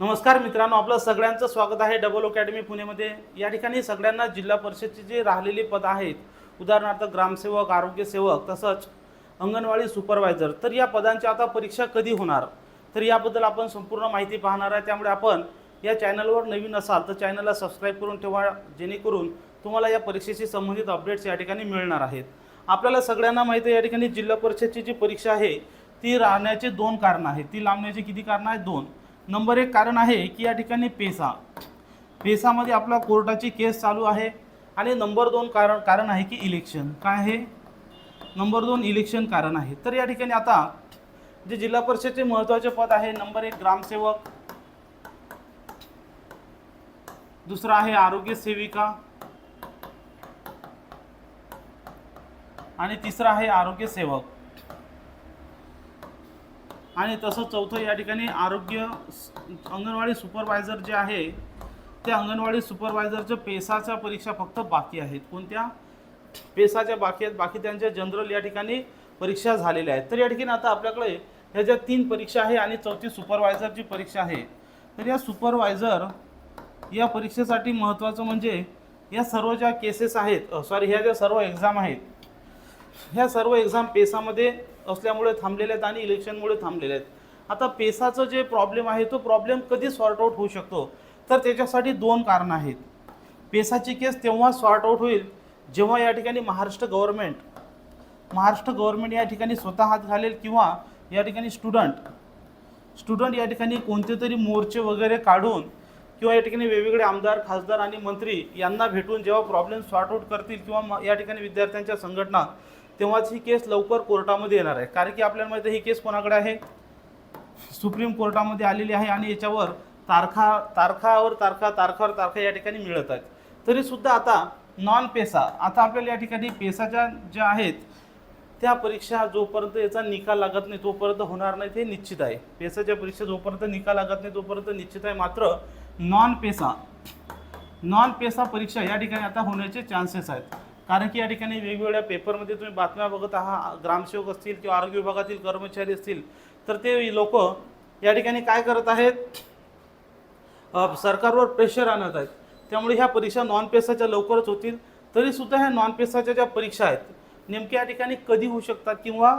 नमस्कार मित्रांनो आपलं सगळ्यांचं स्वागत आहे डबल अकॅडमी पुणेमध्ये. या ठिकाणी सगळ्यांना जिल्हा परिषदची जी राहिलेली पदं आहेत उदाहरणार्थ ग्रामसेवक आरोग्य सेवक तसंच अंगणवाडी सुपरवायझर तर या पदांची आता परीक्षा कधी होणार? तर याबद्दल आपण संपूर्ण माहिती पाहणार आहे. त्यामुळे आपण या चॅनलवर नवीन असाल तर चॅनलला सबस्क्राईब करून ठेवा जेणेकरून तुम्हाला या परीक्षेशी संबंधित अपडेट्स या ठिकाणी मिळणार आहेत. आपल्याला सगळ्यांना माहिती आहे या ठिकाणी जिल्हा परिषदची जी परीक्षा आहे ती राहण्याचे दोन कारणं आहेत. ती लांबण्याची किती कारणं आहेत? दोन. नंबर एक कारण आहे की या ठिकाणी पेसा. पेसामध्ये आपला कोर्टाची केस चालू आहे. आणि नंबर दोन कारण कारण आहे की इलेक्शन काय आहे? नंबर दोन इलेक्शन कारण आहे. तर या ठिकाणी आता जे जिल्हा परिषदचे महत्त्वाचे पद आहे नंबर एक ग्रामसेवक. दुसरा आहे आरोग्य सेविका. आणि तिसरा आहे आरोग्य सेवक. आणि तसं चौथं या ठिकाणी आरोग्य अंगणवाडी सुपरवायझर जे आहे त्या अंगणवाडी सुपरवायझरच्या पेसाच्या परीक्षा फक्त बाकी आहेत. कोणत्या? पेसाच्या बाकी आहेत. बाकी त्यांच्या जनरल या ठिकाणी परीक्षा झालेल्या आहेत. तर या ठिकाणी आता आपल्याकडे ह्या ज्या तीन परीक्षा आहे आणि चौथी सुपरवायझरची परीक्षा आहे तर या सुपरवायझर या परीक्षेसाठी महत्त्वाचं म्हणजे या सर्व ज्या केसेस आहेत सॉरी ह्या ज्या सर्व एक्झाम आहेत ह्या सर्व एक्झाम पेसामध्ये असल्यामुळे थांबलेल्या आहेत आणि इलेक्शनमुळे थांबलेल्या आहेत. आता पेसाचं जे प्रॉब्लेम आहे तो प्रॉब्लेम कधी सॉर्ट आउट होऊ शकतो? तर त्याच्यासाठी दोन कारणं आहेत. पेसाची केस तेव्हा सॉर्ट आउट होईल जेव्हा या ठिकाणी महाराष्ट्र गव्हर्मेंट महाराष्ट्र गव्हर्मेंट या ठिकाणी स्वतः हात घालेल किंवा या ठिकाणी स्टुडंट स्टुडंट या ठिकाणी कोणते तरी मोर्चे वगैरे काढून किंवा या ठिकाणी वेगवेगळे आमदार खासदार आणि मंत्री यांना भेटून जेव्हा प्रॉब्लेम सॉर्ट आउट करतील किंवा या ठिकाणी विद्यार्थ्यांच्या संघटना तेव्हाच ही केस लवकर कोर्टामध्ये येणार आहे. कारण की आपल्याला माहिती ही केस कोणाकडे आहे? सुप्रीम कोर्टामध्ये आलेली आहे आणि याच्यावर तारखा तारखावर तारखा तारखावर तारखा या ठिकाणी मिळत आहेत. तरीसुद्धा आता नॉन पेसा आता आपल्याला या ठिकाणी पेसाच्या ज्या आहेत त्या परीक्षा जोपर्यंत याचा निकाल लागत नाही तोपर्यंत होणार नाही ते निश्चित आहे. पेसाच्या परीक्षा जोपर्यंत निकाल लागत नाही तोपर्यंत निश्चित आहे. मात्र नॉन पेसा नॉन पेसा परीक्षा या ठिकाणी आता होण्याचे चान्सेस आहेत. कारण की या ठिकाणी वेगवेगळ्या पेपरमध्ये तुम्ही बातम्या बघत आहात ग्रामसेवक असतील किंवा आरोग्य विभागातील कर्मचारी असतील तर ते लोक या ठिकाणी काय करत आहेत? सरकारवर प्रेशर आणत आहेत. त्यामुळे ह्या परीक्षा नॉन पेसाच्या लवकरच होतील. तरीसुद्धा ह्या नॉन पेसाच्या ज्या परीक्षा आहेत नेमक्या या ठिकाणी कधी होऊ शकतात किंवा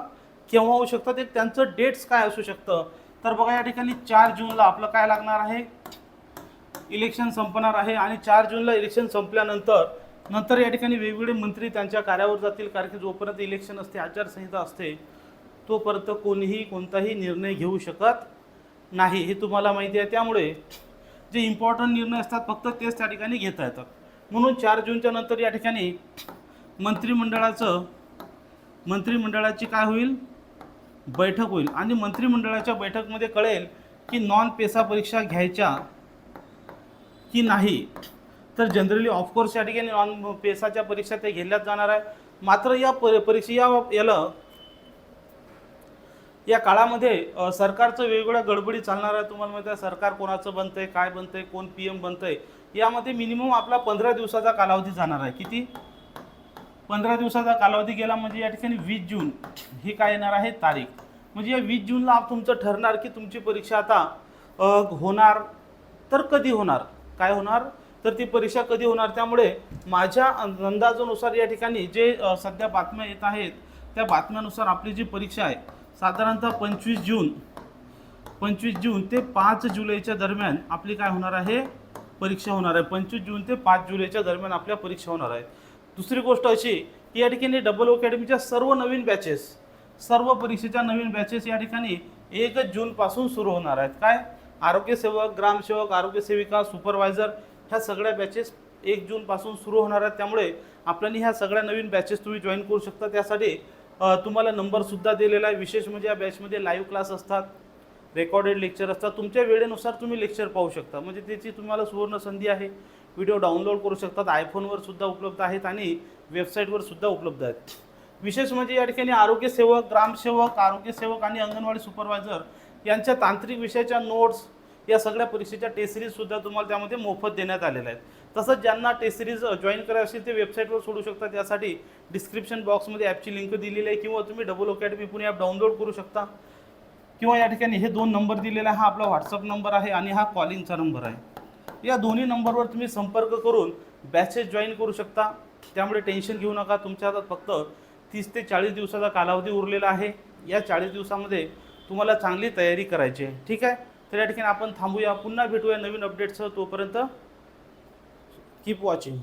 केव्हा होऊ शकतात? ते त्यांचं डेट्स काय असू शकतं? तर बघा या ठिकाणी चार जूनला आपलं काय लागणार आहे? इलेक्शन संपणार आहे आणि चार जूनला इलेक्शन संपल्यानंतर नंतर या ठिकाणी वेगवेगळे मंत्री त्यांच्या कार्यावर जातील कारण की जोपर्यंत इलेक्शन असते आचारसंहिता असते तोपर्यंत कोणीही कोणताही निर्णय घेऊ शकत नाही हे तुम्हाला माहिती आहे. त्यामुळे जे इम्पॉर्टंट निर्णय असतात फक्त तेच त्या ठिकाणी घेता येतात. म्हणून चार जूनच्या नंतर या ठिकाणी मंत्रिमंडळाचं मंत्रिमंडळाची काय होईल? बैठक होईल. आणि मंत्रिमंडळाच्या बैठकमध्ये कळेल की नॉन पेसा परीक्षा घ्यायच्या की नाही. तर जनरली ऑफकोर्स या ठिकाणी नॉन पेसाच्या परीक्षा ते घेतल्याच जाणार आहे. मात्र या पर परीक्षा या याला या काळामध्ये सरकारचं वेगवेगळ्या गडबडी चालणार आहे. तुम्हाला माहिती आहे सरकार कोणाचं बनतंय काय बनतंय कोण पी एम बनतंय यामध्ये मिनिमम आपला पंधरा दिवसाचा कालावधी जाणार आहे. किती? पंधरा दिवसाचा कालावधी गेला म्हणजे या ठिकाणी वीस जून. ही काय येणार आहे? तारीख. म्हणजे या वीस जूनला तुमचं ठरणार की तुमची परीक्षा आता होणार तर कधी होणार? काय होणार? तर ती परीक्षा कधी होणार? त्यामुळे माझ्या अंदाजानुसार या ठिकाणी जे सध्या बातम्या येत आहेत त्या बातम्यानुसार आपली जी परीक्षा आहे साधारणतः पंचवीस जून पंचवीस जून ते पाच जुलैच्या दरम्यान आपली काय होणार आहे? परीक्षा होणार आहे. पंचवीस जून ते पाच जुलैच्या दरम्यान आपल्या परीक्षा होणार आहेत. दुसरी गोष्ट अशी की या ठिकाणी डबल अकॅडमीच्या सर्व नवीन बॅचेस सर्व परीक्षेच्या नवीन बॅचेस या ठिकाणी एकच जूनपासून सुरू होणार आहेत. काय? आरोग्यसेवक ग्रामसेवक आरोग्यसेविका सुपरवायझर ह्या सगळ्या बॅचेस एक जूनपासून सुरू होणार आहेत. त्यामुळे आपल्याला ह्या सगळ्या नवीन बॅचेस तुम्ही जॉईन करू शकता. त्यासाठी तुम्हाला नंबरसुद्धा दिलेला आहे. विशेष म्हणजे या बॅचमध्ये लाईव्ह क्लास असतात रेकॉर्डेड लेक्चर असतात. तुमच्या वेळेनुसार तुम्ही लेक्चर पाहू शकता. म्हणजे त्याची तुम्हाला सुवर्ण संधी आहे. व्हिडिओ डाउनलोड करू शकतात. आयफोनवर सुद्धा उपलब्ध आहेत आणि वेबसाईटवर सुद्धा उपलब्ध आहेत. विशेष म्हणजे या ठिकाणी आरोग्यसेवक ग्रामसेवक आरोग्यसेवक आणि अंगणवाडी सुपरवायझर यांच्या तांत्रिक विषयाच्या नोट्स या सगळ्या परीक्षेच्या टेस्ट सिरीजसुद्धा तुम्हाला त्यामध्ये मोफत देण्यात आलेल्या आहेत. तसंच ज्यांना टेस्ट सिरीज जॉईन करायची असेल ते वेबसाईटवर सोडू शकता. त्यासाठी डिस्क्रिप्शन बॉक्समध्ये ॲपची लिंक दिलेली आहे किंवा तुम्ही double academy Pune app download करू शकता. किंवा या ठिकाणी हे दोन नंबर दिलेला आहे. हा आपला व्हॉट्सअप नंबर आहे आणि हा कॉलिंगचा नंबर आहे. या दोन्ही नंबरवर तुम्ही संपर्क करून बॅचेस जॉईन करू शकता. त्यामुळे टेन्शन घेऊ नका. तुमच्या हातात फक्त तीस ते चाळीस दिवसाचा कालावधी उरलेला आहे. या चाळीस दिवसामध्ये तुम्हाला चांगली तयारी करायची आहे. ठीक आहे? तर या ठिकाणी आपण थांबूया. पुन्हा भेटूया नवीन अपडेटसह तोपर्यंत कीप वॉचिंग